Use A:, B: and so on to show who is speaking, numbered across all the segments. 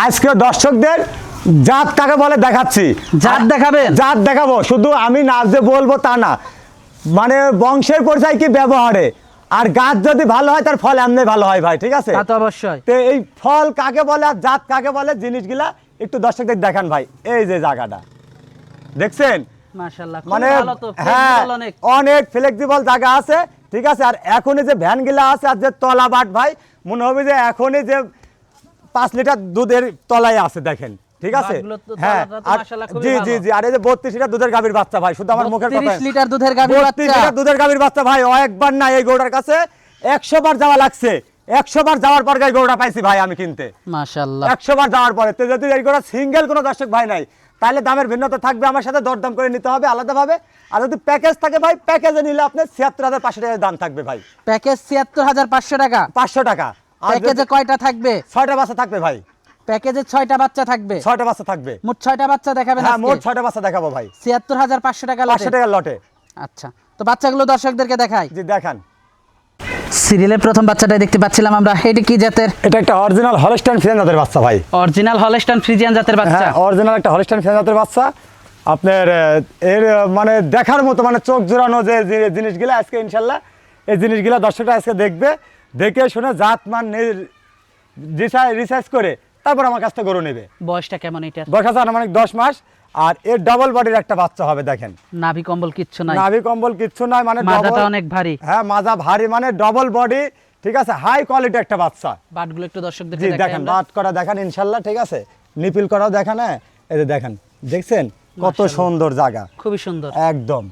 A: আজকে দর্শকদের জাত কাকে বলে দেখাচ্ছি।
B: জাত দেখাবে
A: জাত দেখাবো। শুধু আমি না যে বলব তা না। মানে বংশের পরিচয় কি ব্যবহারে? আর গাছ যদি ভালো হয় তার ফল এমনি ভালো হয় ভাই ঠিক আছে?
B: তো অবশ্যই।
A: তো এই ফল কাকে বলে আর জাত কাকে বলে জিনিসগুলা একটু দর্শকদের দেখান ভাই। এই যে জায়গাটা। দেখছেন? মানে হ্যাঁ
B: অনেক।
A: অনেক ফ্লেক্সিবল জায়গা আছে ঠিক আছে? আর এখনই যে ভ্যানগুলা আছে আর যে তলা বাট ভাই মনে হবে যে এখনই যে পাঁচ লিটার দুধের তলায় আছে দেখেন ঠিক আছে? হ্যাঁ আর জি জি জি আর এই যে বত্রিশ লিটার দুধের গাভীর বাচ্চা ভাই শুধু আমার মুখের কথা
B: লিটার দুধের গাভীর
A: 32 লিটার দুধের গাভীর বাচ্চা ভাই একবার না এই গৌড়ার কাছে একশো বার যাওয়া লাগছে। একশো বার যাওয়ার পর এই গৌড়া পাইছি ভাই আমি কিনতে।
B: মাশাআল্লাহ।
A: একশো বার যাওয়ার পরে তো যদি এই করে সিঙ্গেল কোনো দর্শক ভাই নাই তাহলে দামের ভিন্নতা থাকবে আমার সাথে দরদাম করে নিতে হবে আলাদাভাবে। আর যদি প্যাকেজ থাকে ভাই প্যাকেজে নিলে আপনার ছিয়াত্তর হাজার পাঁচশো টাকার দাম থাকবে ভাই।
B: প্যাকেজ 76500 টাকা?
A: পাঁচশো টাকা। আর
B: প্যাকেজে কয়টা থাকবে?
A: ছয়টা বাচ্চা থাকবে ভাই।
B: প্যাকেজে ছয়টা বাচ্চা থাকবে?
A: ছয়টা বাচ্চা থাকবে।
B: মোট ছয়টা বাচ্চা দেখাবেন
A: হ্যাঁ মোট ছয়টা বাচ্চা দেখাবো ভাই।
B: 76500 টাকা
A: পাঁচশো
B: লটে।
A: টাকার লটে।
B: আচ্ছা তো বাচ্চাগুলো দর্শকদেরকে দেখাই।
A: জি দেখান।
B: সিরিয়ালের প্রথম বাচ্চাটাই দেখতে পাচ্ছিলাম আমরা। এটা কি জাতের?
A: এটা একটা অরিজিনাল হলস্টাইন ফিজান জাতের বাচ্চা ভাই।
B: অরিজিনাল হলস্টাইন ফ্রিজিয়ান জাতের বাচ্চা।
A: হ্যাঁ অরিজিনাল একটা হলস্টাইন ফিজান জাতের বাচ্চা। আপনার এর মানে দেখার মতো মানে চোখ জোড়ানো যে যে জিনিসগুলো আজকে ইনশাল্লাহ এই জিনিসগুলো দর্শকরা আজকে দেখবে। দেখে শুনে জাত মান রিসার্চ করে তারপর আমার কাছ থেকে গরু নেবে।
B: বয়সটা কেমন এটার?
A: বয়স আছে আনুমানিক দশ মাস আর এর ডবল বডির একটা বাচ্চা হবে দেখেন।
B: নাভি কম্বল কিচ্ছু নাই।
A: নাভি কম্বল কিচ্ছু নয় মানে
B: মাজাটা অনেক ভারী।
A: হ্যাঁ মাজা ভারী মানে ডবল বডি ঠিক আছে? হাই কোয়ালিটি একটা বাচ্চা।
B: বাটগুলো একটু দর্শকদেরকে
A: জি দেখেন বাট করা দেখেন ইনশাল্লাহ ঠিক আছে? নিপিল করাও দেখেন হ্যাঁ? এই যে দেখেন দেখছেন? কত সুন্দর জায়গা।
B: খুবই সুন্দর।
A: একদম।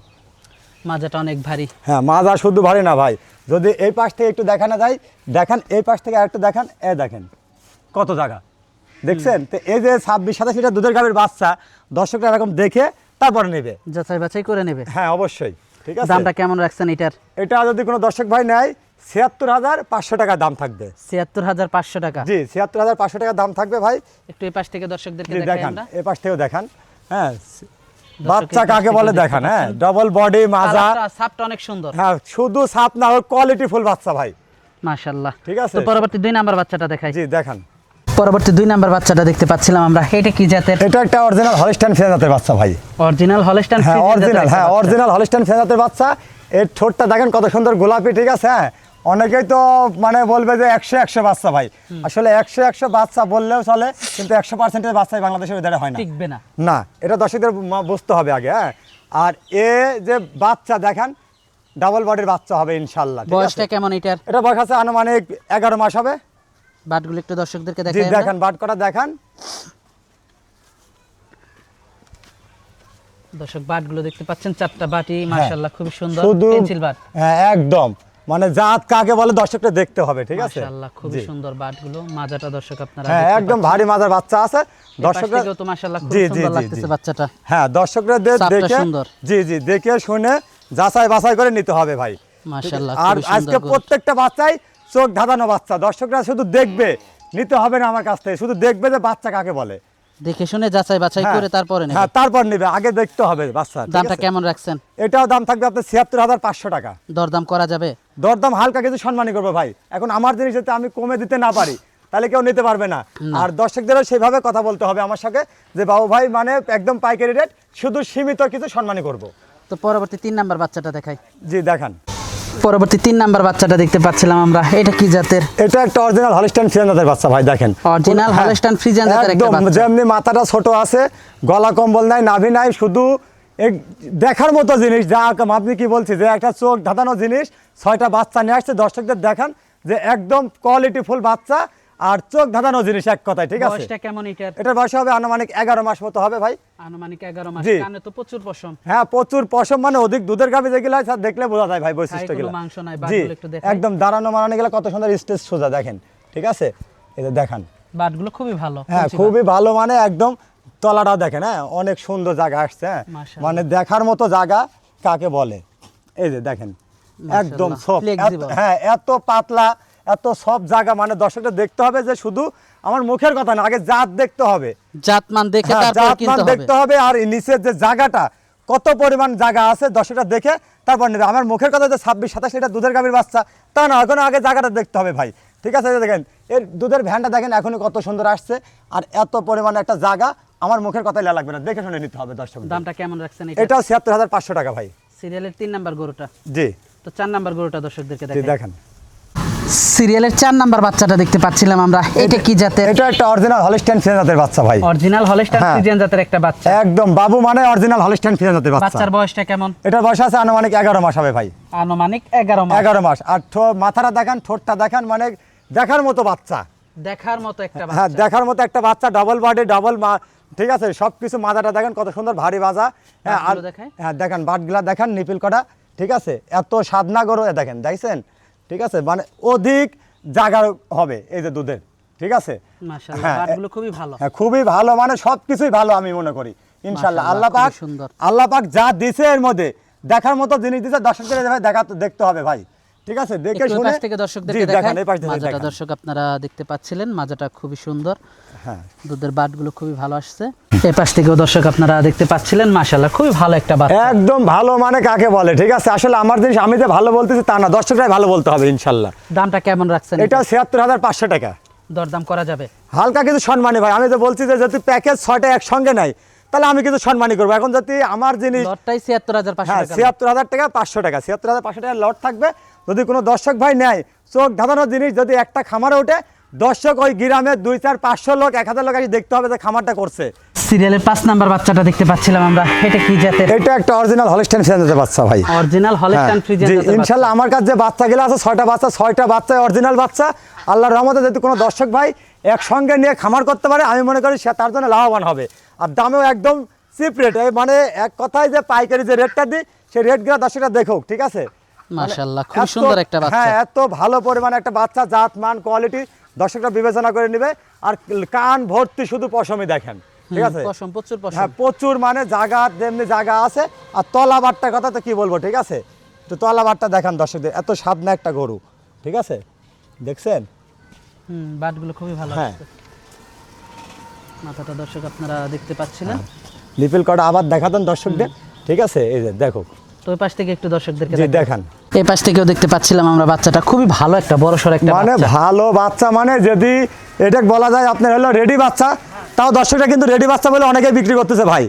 B: মাজাটা অনেক ভারী।
A: হ্যাঁ মাজা শুধু ভারী না ভাই। যদি এই পাশ থেকে একটু দেখানো যায় দেখেন এই পাশ থেকে আরেকটু দেখান এ দেখেন কত জায়গা। দেখছেন? তো এই যে ছাব্বিশ সাতাশ লিটার দুধের গাভীর বাচ্চা দর্শকরা এরকম দেখে তারপরে নেবে।
B: যাচাই বাছাই করে নেবে।
A: হ্যাঁ অবশ্যই। ঠিক আছে?
B: দামটা কেমন রাখছেন এটার?
A: এটা যদি কোনো দর্শক ভাই নেয় ছিয়াত্তর হাজার পাঁচশো টাকা দাম থাকবে।
B: ছিয়াত্তর হাজার পাঁচশো টাকা?
A: জি ছিয়াত্তর হাজার পাঁচশো টাকা দাম থাকবে ভাই।
B: একটু এই পাশ থেকে দর্শকদেরকে
A: দেখান এ পাশ থেকেও দেখান। হ্যাঁ বাচ্চা কাকে বলে দেখান হ্যাঁ? ডবল বডি মাজা।
B: ছাপটা অনেক সুন্দর।
A: হ্যাঁ শুধু সাপ না কোয়ালিটি ফুল বাচ্চা ভাই।
B: মাশাআল্লাহ।
A: ঠিক আছে।
B: তো পরবর্তী দুই নাম্বার বাচ্চাটা দেখাই।
A: জি দেখান।
B: পরবর্তী দুই নাম্বার বাচ্চাটা দেখতে পাচ্ছিলাম আমরা। এটা কি জাতের?
A: এটা একটা অরিজিনাল হলস্টাইন ফেজাতের বাচ্চা ভাই।
B: অরিজিনাল হলস্টাইন
A: হ্যাঁ অরিজিনাল হ্যাঁ অরিজিনাল হলস্টাইন ফেজাতের বাচ্চা। এর ঠোঁটটা দেখেন কত সুন্দর গোলাপি ঠিক আছে? হ্যাঁ অনেকেই তো মানে বলবে যে একশো একশো বাচ্চা ভাই। আসলে একশো একশো বাচ্চা বললেও চলে কিন্তু একশো পার্সেন্টের বাচ্চাই বাংলাদেশের ভিতরে হয় না।
B: টিকবে না।
A: না এটা দর্শকদের বুঝতে হবে আগে হ্যাঁ। আর এ যে বাচ্চা দেখান ডাবল বডির বাচ্চা হবে ইনশাল্লাহ
B: বয়সটা কেমন এটার?
A: এটা বয়স আছে আনুমানিক এগারো মাস হবে।
B: বাটগুলো একটু দর্শকদেরকে আমরা।
A: দেখান বাট করা দেখান।
B: দর্শক বাটগুলো দেখতে পাচ্ছেন চারটা বাটি মাশাআল্লাহ খুবই সুন্দর পেন্সিল বাট।
A: হ্যাঁ একদম। মানে জাত কাকে বলে দর্শকটা দেখতে হবে ঠিক আছে?
B: মাশাআল্লাহ খুবই
A: জি।
B: সুন্দর বাটগুলো মাজাটা দর্শক আপনারা
A: হ্যাঁ একদম ভারী মাজার বাচ্চা আছে। দর্শকরা
B: তো মাশাআল্লাহ খুব সুন্দর লাগতেছে বাচ্চাটা।
A: হ্যাঁ দর্শকরা দেখে জি জি দেখে শুনে যাচাই বাছাই করে নিতে হবে ভাই।
B: মাশাআল্লাহ
A: আর আজকে প্রত্যেকটা বাচ্চাই চোখ ধাঁধানো বাচ্চা। দর্শকরা শুধু দেখবে নিতে হবে না আমার কাছ থেকে। শুধু দেখবে যে বাচ্চা কাকে বলে।
B: দেখে শুনে যাচাই বাছাই
A: হ্যাঁ,
B: করে তারপরে নেবে।
A: হ্যাঁ তারপর নেবে। আগে দেখতে হবে বাচ্চা
B: দামটা কেমন রাখছেন?
A: এটাও দাম থাকবে আপনার ছিয়াত্তর হাজার পাঁচশো টাকা।
B: দরদাম করা যাবে?
A: দরদাম হালকা কিছু সম্মানই করব ভাই। এখন আমার জিনিস যাতে আমি কমে দিতে না পারি তাহলে কেউ নিতে পারবে না। আর দর্শকদেরও সেভাবে কথা বলতে হবে আমার সাথে যে বাবু ভাই মানে একদম পাইকারি রেট শুধু সীমিত কিছু সম্মানই করব।
B: তো পরবর্তী তিন নাম্বার বাচ্চাটা দেখাই।
A: জি দেখান।
B: পরবর্তী তিন নাম্বার বাচ্চাটা দেখতে পাচ্ছিলাম আমরা। এটা কি জাতের?
A: এটা একটা অরিজিনাল হলিস্টাইন ফিয়ান্দাদের বাচ্চা ভাই দেখেন।
B: অরিজিনাল
A: হ্যাঁ,
B: Holstein জাতের একটা বাচ্চা।
A: যেমনি মাথাটা ছোট আছে গলা কম্বল নাই নাভি নাই শুধু দেখার মতো জিনিস যা আপনি কি বলছি যে একটা চোখ ধাঁধানো জিনিস ছয়টা বাচ্চা নিয়ে আসছে দর্শকদের দেখান যে একদম কোয়ালিটি ফুল বাচ্চা আর চোখ ধাঁধানো জিনিস এক কথায় ঠিক আছে?
B: বয়সটা কেমন এটার?
A: এটার বয়স হবে আনুমানিক এগারো মাস মতো হবে ভাই।
B: আনুমানিক এগারো মাস। কানে তো প্রচুর পশম।
A: হ্যাঁ প্রচুর পশম মানে অধিক দুধের গাভি যেগুলো হয়, স্যার দেখলে বোঝা যায় ভাই বৈশিষ্ট্যগুলো।
B: মাংস নাই,
A: জি
B: বাটগুলো একটু দেখাই।
A: একদম দাঁড়ানো মারানো গেলে কত সুন্দর স্টেজ সোজা দেখেন ঠিক আছে? এটা দেখান।
B: বাটগুলো খুবই ভালো
A: হ্যাঁ খুবই ভালো মানে একদম তলাটাও দেখেন হ্যাঁ? অনেক সুন্দর জায়গা আসছে হ্যাঁ? মানে দেখার মতো জায়গা কাকে বলে? এই যে দেখেন একদম সব হ্যাঁ এত পাতলা এত সব জায়গা মানে দর্শকটা দেখতে হবে যে শুধু আমার মুখের কথা না আগে জাত দেখতে হবে।
B: জাতমান দেখে
A: হ্যাঁ, জাতমান দেখতে হবে আর নিচের যে জায়গাটা কত পরিমাণ জায়গা আছে দশটা দেখে তারপর নেবে। আমার মুখের কথা যে ছাব্বিশ সাতাশ লিটার দুধের গাভীর বাচ্চা তা না এখন আগে জায়গাটা দেখতে হবে ভাই। ঠিক আছে দেখেন এর দুধের ভ্যানটা দেখেন এখনই কত সুন্দর আসছে আর এত পরিমাণ একটা জায়গা আমার মুখের কথা লাগবে না দেখে শুনে নিতে হবে দর্শক
B: দামটা কেমন রাখছেন এটা?
A: ছিয়াত্তর হাজার পাঁচশো টাকা ভাই।
B: সিরিয়ালের তিন নাম্বার গরুটা?
A: জি।
B: তো চার নাম্বার গরুটা দর্শকদেরকে
A: দেখেন।
B: সিরিয়ালের চার নাম্বার বাচ্চাটা দেখতে পাচ্ছিলাম আমরা এটা কি জাতের?
A: এটা একটা অরিজিনাল হলিস্টাইন ফিজেন জাতের বাচ্চা ভাই।
B: অরিজিনাল হলস্টার
A: হ্যাঁ।
B: ফ্রিজিয়ান জাতের একটা বাচ্চা।
A: একদম বাবু মানে অরিজিনাল হলিস্টাইন ফিজেন জাতের বাচ্চা।
B: বাচ্চার বয়সটা কেমন?
A: এটার বয়স আছে আনুমানিক এগারো মাস হবে ভাই।
B: আনুমানিক এগারো মাস।
A: এগারো মাস। আর মাথাটা দেখেন ঠোঁটটা দেখেন মানে দেখার মতো বাচ্চা।
B: দেখার মতো একটা
A: হ্যাঁ দেখার মতো একটা বাচ্চা ডাবল বডি ডাবল মা ঠিক আছে? সব কিছু মাথাটা দেখেন কত সুন্দর ভারী বাজা হ্যাঁ আর হ্যাঁ দেখেন বাটগুলা দেখেন নিপিল করা ঠিক আছে? এত সাধনা গরু দেখেন দেখছেন? ঠিক আছে? মানে অধিক জাগার হবে এই যে দুধের ঠিক আছে? হ্যাঁ,
B: খুবই ভালো।
A: হ্যাঁ খুবই ভালো মানে সব কিছুই ভালো আমি মনে করি ইনশাল্লাহ আল্লাহ পাক
B: সুন্দর।
A: আল্লাহ পাক যা দিছে এর মধ্যে দেখার মতো জিনিস দিছে দর্শকদের দেখা দেখতে হবে ভাই। ঠিক আছে দেখে শুনে
B: পাশ থেকে দর্শকদেরকে
A: দেখেন এই পাশ থেকে
B: মাজাটা দর্শক আপনারা দেখতে পাচ্ছিলেন মাজাটা খুবই সুন্দর।
A: হ্যাঁ।
B: দুধের বাটগুলো খুবই ভালো আসছে। এই পাশ থেকেও দর্শক আপনারা দেখতে পাচ্ছিলেন মাশাআল্লাহ খুবই ভালো একটা বাচ্চা।
A: একদম ভালো মানে কাকে বলে ঠিক আছে? আসলে আমার জিনিস আমি যে ভালো বলতেছি তা না দর্শকরাই ভালো বলতে হবে ইনশাল্লাহ
B: দামটা কেমন রাখছেন
A: এটা? ছিয়াত্তর হাজার পাঁচশো টাকা।
B: দরদাম করা যাবে?
A: হালকা কিছু সম্মানী ভাই আমি তো বলছি যে যদি প্যাকেজ ছয়টা একসঙ্গে নাই তাহলে আমি কিছু সম্মানী করব। এখন যদি আমার জিনিস
B: লটটাই ছিয়াত্তর হাজার পাঁচশো
A: হ্যাঁ
B: টাকা
A: ছিয়াত্তর হাজার টাকা পাঁচশো টাকা ছিয়াত্তর হাজার পাঁচশো টাকা লট থাকবে। যদি কোনো দর্শক ভাই নেয় চোখ ধাঁধানো জিনিস যদি একটা খামারে ওঠে দর্শক ওই গ্রামে দুই চার পাঁচশো লোক এক হাজার লোক এসে দেখতে হবে যে খামারটা করছে।
B: সিরিয়ালের পাঁচ নাম্বার বাচ্চাটা দেখতে পাচ্ছিলাম আমরা। এটা কি জাতের?
A: এটা একটা অরিজিনাল হলস্টাইন বাচ্চা ভাই।
B: অরিজিনাল
A: হ্যাঁ,
B: হলস্টাইন ফ্রিজিয়ান বাচ্চা।
A: আমার কাছে যে বাচ্চাগুলো আছে ছয়টা বাচ্চা ছয়টা বাচ্চা অরিজিনাল বাচ্চা। আল্লাহর রহমতে যদি কোনো দর্শক ভাই একসঙ্গে নিয়ে খামার করতে পারে আমি মনে করি সে তার জন্য লাভবান হবে। আর দামেও একদম চিপ রেট মানে এক কথায় যে পাইকারি যে রেটটা দিই সেই রেটগুলো দর্শকরা দেখুক ঠিক আছে?
B: মাশাআল্লাহ খুব সুন্দর একটা বাচ্চা।
A: হ্যাঁ এত ভালো পরিমাণে একটা বাচ্চা জাত মান কোয়ালিটি দর্শকরা বিবেচনা করে নেবে। আর কান ভর্তি শুধু পশমই দেখেন ঠিক আছে?
B: পশম প্রচুর পশম।
A: হ্যাঁ প্রচুর মানে জায়গা যেমনি জায়গা আছে। আর তলাবারটার কথা তো কি বলব ঠিক আছে? তো তলাবারটা দেখান দর্শকদের এত একটা গরু ঠিক আছে? দেখছেন?
B: হুম বাটগুলো খুবই ভালো
A: হ্যাঁ।
B: মাথাটা দর্শক আপনারা দেখতে পাচ্ছিলেন।
A: লিপিল কটা আবার দেখাতেন দর্শকদের ঠিক আছে? এই যে দেখো।
B: তো পাশ থেকে একটু দর্শকদেরকে দেখান। এই পাশ থেকেও দেখতে পাচ্ছিলাম আমরা বাচ্চাটা। খুবই ভালো একটা বড় সড় একটা
A: মানে ভালো বাচ্চা মানে যদি এটা বলা যায় আপনার হলো রেডি বাচ্চা তাও দর্শকরা কিন্তু রেডি বাচ্চা বলে অনেকে বিক্রি করতেছে ভাই।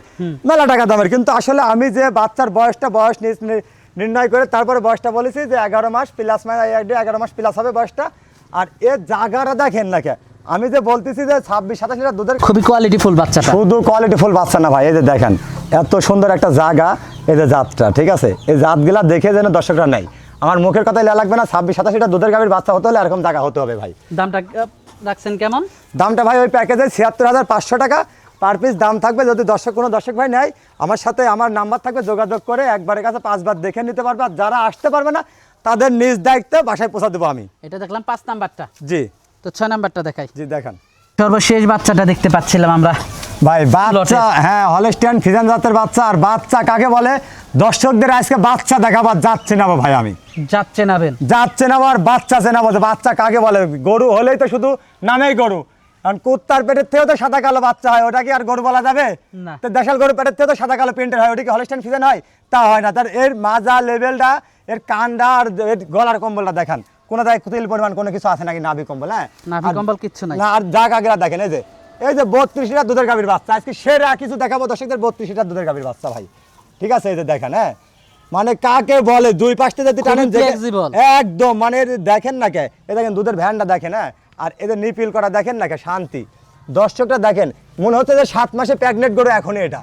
A: মেলা টাকা দামের। কিন্তু আসলে আমি যে বাচ্চার বয়সটা বয়স নির্ণয় করে তারপরে বয়সটা বলেছি যে এগারো মাস প্লাস মানে এগারো মাস প্লাস হবে বয়সটা। আর এর জায়গাটা দেখেন না কে? আমি যে বলতেছি যে ছাব্বিশ সাতাশ লিটার দুধের
B: খুবই কোয়ালিটিফুল বাচ্চা
A: শুধু কোয়ালিটি ফুল বাচ্চা না ভাই এই যে দেখেন। এত সুন্দর একটা জায়গা এই যে জাতটা ঠিক আছে? এই জাতগুলা দেখে যেন দর্শকরা নেই আমার মুখের কথা লেয়া লাগবে না ছাব্বিশ সাতাশ লিটার দুধের গাভীর বাচ্চা হতে হলে এরকম জায়গা হতে হবে ভাই।
B: দামটা রাখছেন কেমন?
A: দামটা ভাই ওই প্যাকেজে ছিয়াত্তর হাজার পাঁচশো টাকা। পার পিস দাম থাকবে যদি দর্শক কোনো দর্শক ভাই নেয় আমার সাথে আমার নাম্বার থাকবে যোগাযোগ করে একবারের কাছে পাঁচবার দেখে নিতে পারবে। আর যারা আসতে পারবে না তাদের নিজ দায়িত্বে বাসায় পৌঁছা দেবো আমি।
B: এটা দেখলাম পাঁচ নাম্বারটা।
A: জি।
B: তো ছয় নাম্বারটা দেখাই।
A: জি দেখান।
B: সর্বশেষ বাচ্চাটা দেখতে পাচ্ছিলাম আমরা।
A: ভাই বাচ্চা হ্যাঁ হলস্টিয়ান ফিজান জাতের বাচ্চা আর বাচ্চা কাকে বলে? দর্শকদের আজকে বাচ্চা দেখাবার যাচ্ছে না ভাই আমি।
B: যাচ্ছে নাবেন
A: যাচ্ছে না আর বাচ্চা চেনাবো যে বাচ্চা কাকে বলে? গরু হলেই তো শুধু নামেই গরু। কারণ কুত্তার পেটের থেকেও তো সাদা কালো বাচ্চা হয় ওটা কি আর গরু বলা যাবে?
B: না।
A: তো দেশাল গরু পেটের থেকে তো সাদা কালো প্রিন্টের হয় ওটা কি হলস্টেন ফিজেন হয়? তা হয় না। তার এর মাজা লেভেলটা এর কান্ডা আর এর গলার কম্বলটা দেখান। কোনো জায়গায় কুতিল পরিমাণ কোনো কিছু আছে নাকি নাভি কম্বল হ্যাঁ?
B: নাভি
A: আর-
B: কম্বল কিচ্ছু নাই।
A: না আর জায়গা গেলা দেখেন এই যে। এই যে বত্রিশ লিটার দুধের গাভীর বাচ্চা আজকে সেরা কিছু দেখাবো দর্শকদের বত্রিশ লিটার দুধের গাভীর বাচ্চা ভাই। ঠিক আছে এই যে দেখেন হ্যাঁ? মানে কাকে বলে দুই পাশটা যদি টানেন। একদম মানে দেখেন না কে? এ দেখেন দুধের ভ্যানটা দেখেন হ্যাঁ? আর এদের নিপিল করা দেখেন না কে? শান্তি। দর্শকটা দেখেন মনে হচ্ছে যে সাত মাসে প্রেগনেন্ট গরু এখনই এটা।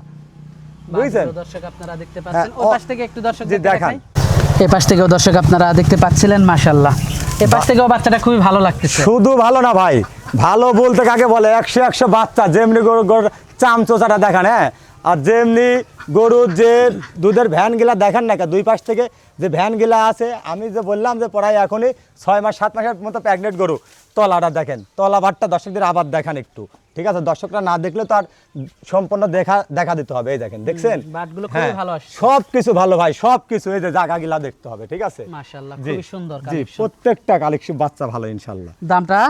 A: বুঝছেন?
B: দর্শক আপনারা দেখতে
A: হ্যাঁ,
B: পাচ্ছেন ওই
A: ও-
B: পাশ থেকে একটু দর্শক
A: দেখান।
B: এই পাশ থেকেও দর্শক আপনারা দেখতে পাচ্ছিলেন মাশাল্লাহ এই পাশ থেকেও বাচ্চাটা খুবই ভালো লাগতেছে।
A: শুধু ভালো না ভাই। ভালো বলতে কাকে বলে? একশো একশো বাচ্চা, যেমনি গরু, গরুর চামচোচাটা দেখান হ্যাঁ? আর যেমনি গরুর যে দুধের ভ্যানগুলা দেখেন না দুই পাশ থেকে যে ভ্যানগুলা আছে, আমি যে বললাম যে পড়াই এখনই ছয় মাস, সাত মাসের মতো প্যাগনেট গরু। তলাটা দেখেন তলা ভাতটা দর্শকদের আবার দেখান একটু। ঠিক আছে? দর্শকরা না দেখলে তো আর সম্পূর্ণ দেখা দেখা দিতে হবে। এই দেখেন দেখছেন?
B: আসছে।
A: সব কিছু ভালো ভাই সব কিছু এই যে জায়গাগুলা দেখতে হবে ঠিক আছে?
B: মাশাআল্লাহ
A: জি,
B: সুন্দর কালেকশন
A: প্রত্যেকটা কালেকশন বাচ্চা ভালো ইনশাল্লাহ
B: দামটা?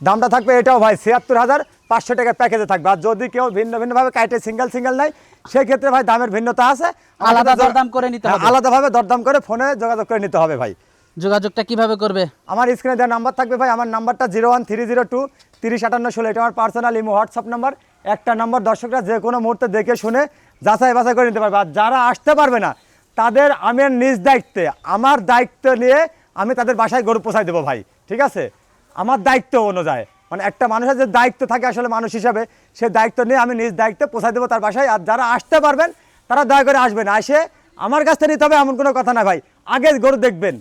A: দামটা থাকবে এটাও ভাই ছিয়াত্তর হাজার পাঁচশো টাকা প্যাকেজে থাকবে। আর যদি কেউ ভিন্ন ভিন্নভাবে কাইটে সিঙ্গেল সিঙ্গেল নেয় সেক্ষেত্রে ভাই দামের ভিন্নতা আছে।
B: আলাদা দরদাম করে নিতে
A: হ্যাঁ,
B: হবে।
A: আলাদাভাবে দরদাম করে ফোনে যোগাযোগ করে নিতে হবে ভাই।
B: যোগাযোগটা কীভাবে করবে?
A: আমার স্ক্রিনে দেওয়া নাম্বার থাকবে ভাই আমার নাম্বারটা zero one three zero two তিরিশ, আটান্ন, ষোলো, এটা আমার পার্সোনাল ইমো হোয়াটসঅ্যাপ নাম্বার একটা নাম্বার দর্শকরা যে কোনো মুহূর্তে দেখে শুনে যাচাই বাছাই করে নিতে পারবে। আর যারা আসতে পারবে না, তাদের আমি নিজ দায়িত্বে, আমার দায়িত্ব নিয়ে আমি তাদের বাসায় গরু পোষাই দেবো ভাই, ঠিক আছে? আমার দায়িত্ব অনুযায়ী। মানে একটা মানুষের যে দায়িত্ব থাকে আসলে মানুষ হিসাবে, সে দায়িত্ব নিয়ে আমি নিজ দায়িত্বে পোষাই দেবো তার বাসায়। আর যারা আসতে পারবেন, তারা দয়া করে আসবেন আসে আমার কাছ থেকে নিতে হবে, এমন কোনো কথা না ভাই। আগে গরু দেখবেন।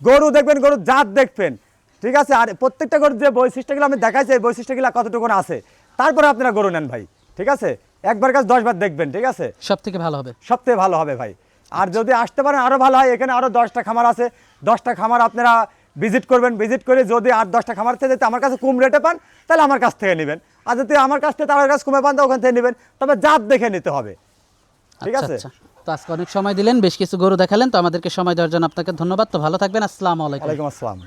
A: গরু দেখবেন, গরুর জাত দেখবেন। ঠিক আছে? আর প্রত্যেকটা গরুর যে বৈশিষ্ট্যগুলো আমি দেখাইছি এই বৈশিষ্ট্যগুলো কতটুকু আছে? তারপরে আপনারা গরু নেন ভাই ঠিক আছে? একবার কাজ দশবার দেখবেন ঠিক আছে?
B: সব থেকে ভালো হবে।
A: সবথেকে ভালো হবে ভাই। আর যদি আসতে পারেন আরও ভালো হয়। এখানে আরও দশটা খামার আছে। দশটা খামার আপনারা ভিজিট করবেন। ভিজিট করে যদি আর দশটা খামার থেকে যদি আমার কাছে কম রেটে পান তাহলে আমার কাছ থেকে নেবেন। আর যদি আমার কাছ থেকে তার কাছে কমে পান তো ওখান থেকে নেবেন। তবে জাত দেখে নিতে হবে। ঠিক
B: আচ্ছা,
A: আছে?
B: আচ্ছা। তো আজকে অনেক সময় দিলেন বেশ কিছু গরু দেখালেন তো আমাদেরকে সময় দেওয়ার জন্য আপনাকে ধন্যবাদ। তো ভালো থাকবেন। আসসালামু আলাইকুম।
A: আসসালাম।